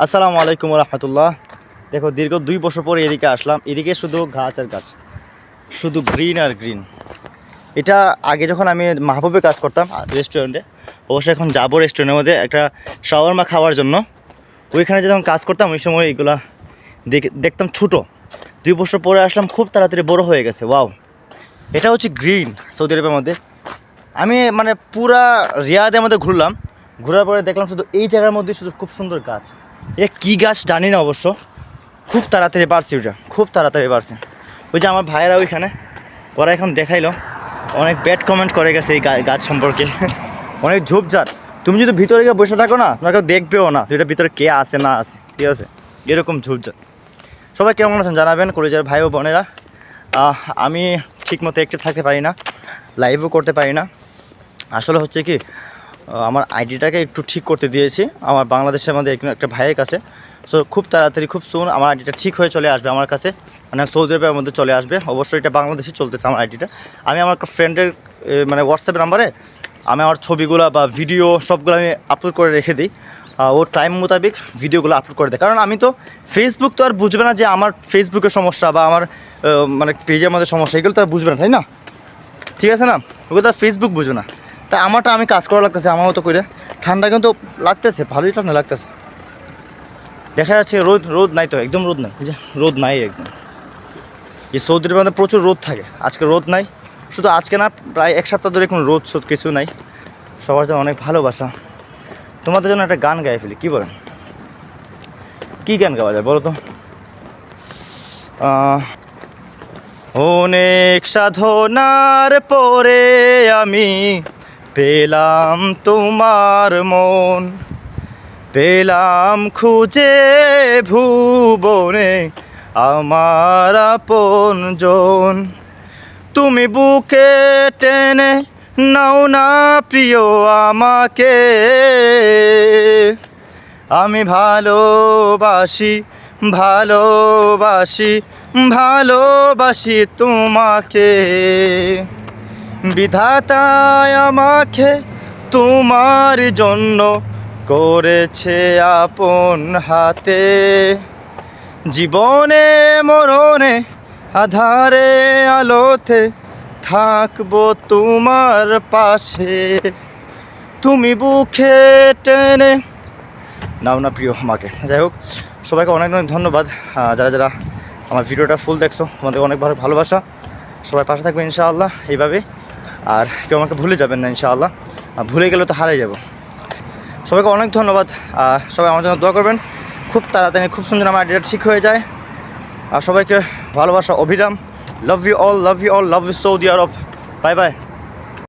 আসসালামু আলাইকুম রহমতুল্লাহ। দেখো, দীর্ঘ দুই বছর পরে এদিকে আসলাম। এদিকে শুধু গাছ আর গাছ, শুধু গ্রিন আর গ্রিন এটা আগে যখন আমি মাহবুবে কাজ করতাম রেস্টুরেন্টে অবশ্যই এখন যাব রেস্টুরেন্টের মধ্যে একটা শাওয়ারমা খাওয়ার জন্য। ওইখানে যখন কাজ করতাম, ওই সময় এগুলা দেখ- দেখতাম ছোটো। দুই বছর পরে আসলাম, খুব তাড়াতাড়ি বড় হয়ে গেছে ওয়াও এটা হচ্ছে গ্রিন সৌদি আরবের মধ্যে। আমি মানে পুরা রিয়াদের মধ্যে ঘুরলাম। ঘোরার পরে দেখলাম শুধু এই জায়গার মধ্যে শুধু খুব সুন্দর গাছ। এ কী গাছ জানি না অবশ্য। খুব তাড়াতাড়ি বাড়ছে ওইটা খুব তাড়াতাড়ি বাড়ছে। ওই যে আমার ভাইয়েরা ওইখানে, ওরা এখন দেখাইলো। অনেক ব্যাড কমেন্ট করে গেছে এই গাছ সম্পর্কে। অনেক ঝোপঝাড়। তুমি যদি ভিতরে গিয়ে বসে থাকো না তোমাকে দেখবেও না এটা ভিতরে কে আছে, না আছে। ঠিক আছে? এরকম ঝোপঝাড়। সবাই কেমন আছেন জানাবেন কলেজের ভাই ও বোনেরা। আমি ঠিকমতো একটু থাকতে পারি না লাইভও করতে পারি না। আসলে হচ্ছে কি আমার আইডিটাকে একটু ঠিক করতে দিয়েছি। আমার মধ্যে একজন- একটা ভাইয়ের কাছে। সো খুব তাড়াতাড়ি, খুব সুন আমার আইডিটা ঠিক হয়ে চলে আসবে আমার কাছে। মানে সৌদি আরবের মধ্যে চলে আসবে। অবশ্যই এটা বাংলাদেশে চলতেছে আমার আইডিটা। আমি আমার একটা ফ্রেন্ডের মানে হোয়াটসঅ্যাপ নাম্বারে আমি আমার ছবিগুলো বা ভিডিও সবগুলো আমি আপলোড করে রেখে দিই। ওর টাইম মোতাবেক ভিডিওগুলো আপলোড করে দেয়। কারণ আমি তো ফেসবুক তো আর বুঝবে না যে আমার ফেসবুকের সমস্যা বা আমার মানে পেজের মধ্যে সমস্যা। এগুলো তো আর বুঝবে না, তাই না? ঠিক আছে না? ওগুলো তো ফেসবুক বুঝবে না। তা আমারটা আমি কাজ করা লাগতেছে, আমার মতো করে ঠান্ডা কিন্তু লাগতেছে, ভালোই ঠান্ডা লাগতেছে। দেখা যাচ্ছে রোদ রোদ নাই তো, একদম রোদ নাই। যে, রোদ নাই একদম। এই সৌদির মধ্যে প্রচুর রোদ থাকে, আজকে রোদ নাই। শুধু আজকে না, প্রায় এক সপ্তাহ ধরে কোনো রোদ শোদ কিছু নাই। সবার জন্য অনেক ভালোবাসা। তোমাদের জন্য একটা গান গায়ে ফেলি, কী বলেন? কী গান গাওয়া যায়, বলো তো? অনেক সাধনার পরে আমি পেলাম তোমার মন, পেলাম খুঁজে ভুবনে আমার আপন জন। তুমি বুকে টেনে নাও না প্রিয় আমাকে, আমি ভালোবাসি ভালোবাসি ভালোবাসি তোমাকে। বিধাতায় আমাকে তোমার জন্য করেছে আপন হাতে। জীবনে, মরণে, আধারে, আলোতে থাকব তোমার পাশে। তুমি বুকে টেনে নাও না প্রিয় আমাকে যাই হোক, সবাইকে অনেক অনেক ধন্যবাদ। যারা যারা আমার ভিডিওটা ফুল দেখছ তোমাদের অনেক ভালো ভালোবাসা। সবাই পাশে থাকবে ইনশাআল্লাহ, এইভাবে। আর কেউ আমাকে ভুলে যাবেন না, ইনশাআল্লাহ। আর ভুলে গেলে তো হারাই যাব। সবাইকে অনেক ধন্যবাদ সবাই আমার জন্য দোয়া করবেন। খুব তাড়াতাড়ি, খুব সুন্দর আমার আইডিয়া ঠিক হয়ে যায়। আর সবাইকে ভালোবাসা, Abhiram. Love you all love you all love you Saudi Arab bye bye